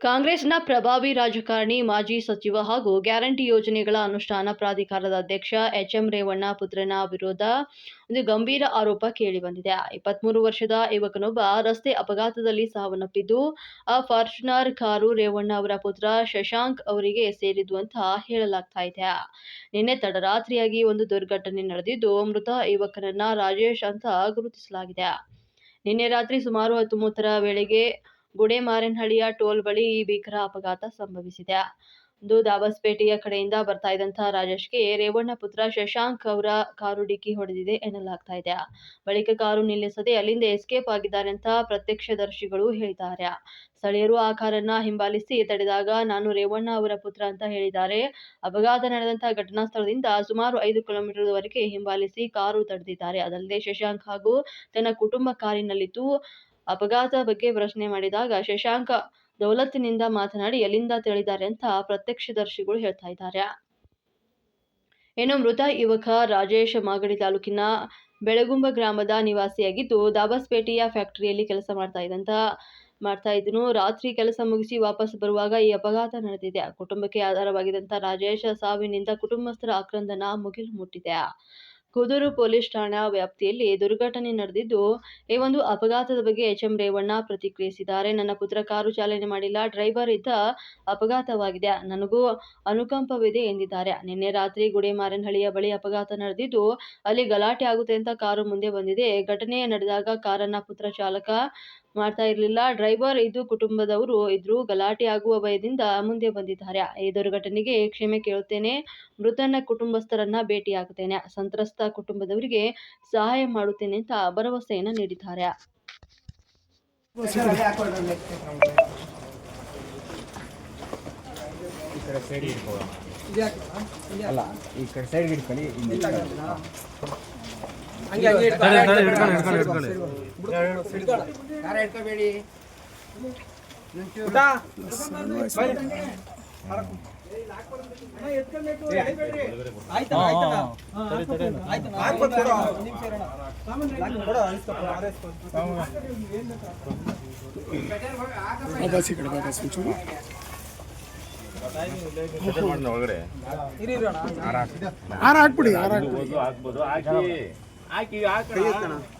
ಕಾಂಗ್ರೆಸ್ನ ಪ್ರಭಾವಿ ರಾಜಕಾರಣಿ, ಮಾಜಿ ಸಚಿವ ಹಾಗೂ ಗ್ಯಾರಂಟಿ ಯೋಜನೆಗಳ ಅನುಷ್ಠಾನ ಪ್ರಾಧಿಕಾರದ ಅಧ್ಯಕ್ಷ ಎಚ್ ಎಂ ರೇವಣ್ಣ ಪುತ್ರನ ವಿರೋಧ ಒಂದು ಗಂಭೀರ ಆರೋಪ ಕೇಳಿಬಂದಿದೆ. ಇಪ್ಪತ್ಮೂರು ವರ್ಷದ ಯುವಕನೊಬ್ಬ ರಸ್ತೆ ಅಪಘಾತದಲ್ಲಿ ಸಾವನ್ನಪ್ಪಿದ್ದು, ಆ ಫಾರ್ಚುನರ್ ಕಾರು ರೇವಣ್ಣ ಅವರ ಪುತ್ರ ಶಶಾಂಕ್ ಅವರಿಗೆ ಸೇರಿದ್ದು ಅಂತ ಹೇಳಲಾಗ್ತಾ ಇದೆ. ನಿನ್ನೆ ತಡರಾತ್ರಿಯಾಗಿ ಒಂದು ದುರ್ಘಟನೆ ನಡೆದಿದ್ದು, ಮೃತ ಯುವಕನನ್ನ ರಾಜೇಶ್ ಅಂತ ಗುರುತಿಸಲಾಗಿದೆ. ನಿನ್ನೆ ರಾತ್ರಿ ಸುಮಾರು ಹತ್ತೊಂಬತ್ತರ ವೇಳೆಗೆ ಗುಡೆಮಾರೇನಹಳ್ಳಿಯ ಟೋಲ್ ಬಳಿ ಈ ಭೀಕರ ಅಪಘಾತ ಸಂಭವಿಸಿದೆ. ಒಂದು ದಾಬಸ್ಪೇಟೆಯ ಕಡೆಯಿಂದ ಬರ್ತಾ ಇದ್ದಂತಹ ರಾಜೇಶ್ಗೆ ರೇವಣ್ಣ ಪುತ್ರ ಶಶಾಂಕ್ ಅವರ ಕಾರು ಡಿಕ್ಕಿ ಹೊಡೆದಿದೆ ಎನ್ನಲಾಗ್ತಾ ಇದೆ. ಬಳಿಕ ಕಾರು ನಿಲ್ಲಿಸದೆ ಅಲ್ಲಿಂದ ಎಸ್ಕೇಪ್ ಆಗಿದ್ದಾರೆ ಅಂತ ಪ್ರತ್ಯಕ್ಷದರ್ಶಿಗಳು ಹೇಳಿದ್ದಾರೆ. ಸ್ಥಳೀಯರು ಆ ಕಾರನ್ನ ಹಿಂಬಾಲಿಸಿ ತಡೆದಾಗ ನಾನು ರೇವಣ್ಣ ಅವರ ಪುತ್ರ ಅಂತ ಹೇಳಿದ್ದಾರೆ. ಅಪಘಾತ ನಡೆದಂತಹ ಘಟನಾ ಸ್ಥಳದಿಂದ ಸುಮಾರು ಐದು ಕಿಲೋಮೀಟರ್ವರೆಗೆ ಹಿಂಬಾಲಿಸಿ ಕಾರು ತಡೆದಿದ್ದಾರೆ. ಅದಲ್ಲದೆ ಶಶಾಂಕ್ ಹಾಗೂ ತನ್ನ ಕುಟುಂಬ ಕಾರಿನಲ್ಲಿದ್ದು ಅಪಘಾತ ಬಗ್ಗೆ ಪ್ರಶ್ನೆ ಮಾಡಿದಾಗ ಶಶಾಂಕ ದೌಲತ್ತಿನಿಂದ ಮಾತನಾಡಿ, ಎಲ್ಲಿಂದ ತಿಳಿದ್ದಾರೆ ಅಂತ ಪ್ರತ್ಯಕ್ಷದರ್ಶಿಗಳು ಹೇಳ್ತಾ ಇದ್ದಾರೆ. ಇನ್ನು ಮೃತ ಯುವಕ ರಾಜೇಶ್ ಮಾಗಡಿ ತಾಲೂಕಿನ ಬೆಳಗುಂಬ ಗ್ರಾಮದ ನಿವಾಸಿಯಾಗಿದ್ದು, ದಾಬಸ್ಪೇಟೆಯ ಫ್ಯಾಕ್ಟರಿಯಲ್ಲಿ ಕೆಲಸ ಮಾಡ್ತಾ ಇದ್ದಂತ ಮಾಡ್ತಾ ಇದ್ದನು ರಾತ್ರಿ ಕೆಲಸ ಮುಗಿಸಿ ವಾಪಸ್ ಬರುವಾಗ ಈ ಅಪಘಾತ ನಡೆದಿದೆ. ಕುಟುಂಬಕ್ಕೆ ಆಧಾರವಾಗಿದ್ದಂಥ ರಾಜೇಶ್ ಸಾವಿನಿಂದ ಕುಟುಂಬಸ್ಥರ ಆಕ್ರಂದನ ಮುಗಿಲು ಮುಟ್ಟಿದೆ. ಕುದೂರು ಪೊಲೀಸ್ ಠಾಣಾ ವ್ಯಾಪ್ತಿಯಲ್ಲಿ ದುರ್ಘಟನೆ ನಡೆದಿದ್ದು, ಈ ಒಂದು ಅಪಘಾತದ ಬಗ್ಗೆ ಎಚ್ ಎಂ ರೇವಣ್ಣ ಪ್ರತಿಕ್ರಿಯಿಸಿದ್ದಾರೆ. ನನ್ನ ಪುತ್ರ ಕಾರು ಚಾಲನೆ ಮಾಡಿಲ್ಲ, ಡ್ರೈವರ್ ಇದ್ದ ಅಪಘಾತವಾಗಿದೆ. ನನಗೂ ಅನುಕಂಪವಿದೆ ಎಂದಿದ್ದಾರೆ. ನಿನ್ನೆ ರಾತ್ರಿ ಗುಡಿಮಾರನಹಳ್ಳಿಯ ಬಳಿ ಅಪಘಾತ ನಡೆದಿದ್ದು, ಅಲ್ಲಿ ಗಲಾಟೆ ಆಗುತ್ತೆ ಅಂತ ಕಾರು ಮುಂದೆ ಬಂದಿದೆ. ಘಟನೆ ನಡೆದಾಗ ಕಾರನ್ನ ಪುತ್ರ ಚಾಲಕ ಮಾಡ್ತಾ ಇರಲಿಲ್ಲ. ಡ್ರೈವರ್ ಇದು ಕುಟುಂಬದವರು ಇದ್ರು ಗಲಾಟೆ ಆಗುವ ಭಯದಿಂದ ಮುಂದೆ ಬಂದಿದ್ದಾರೆ. ಈ ದುರ್ಘಟನೆಗೆ ಕ್ಷಮೆ ಕೇಳುತ್ತೇನೆ. ಮೃತನ ಕುಟುಂಬಸ್ಥರನ್ನ ಭೇಟಿಯಾಗುತ್ತೇನೆ. ಸಂತ್ರಸ್ತ ಕುಟುಂಬದವರಿಗೆ ಸಹಾಯ ಮಾಡುತ್ತೇನೆ ಅಂತ ಭರವಸೆಯನ್ನ ನೀಡಿದ್ದಾರೆ. ಈ ಕಡೆ ಆಯ್ತಾ ಆಯ್ತಾ ಒಳಗಡೆ ಹಾರ ಹಾಕ್ಬಿಡಿ ಹಾರ ಹಾಕ್ಬೋದು ಹಾಕ್ಬೋದು ಹಾಕಿ ಹಾಕಿ ಹಾಕಿ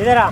ಇದರಾ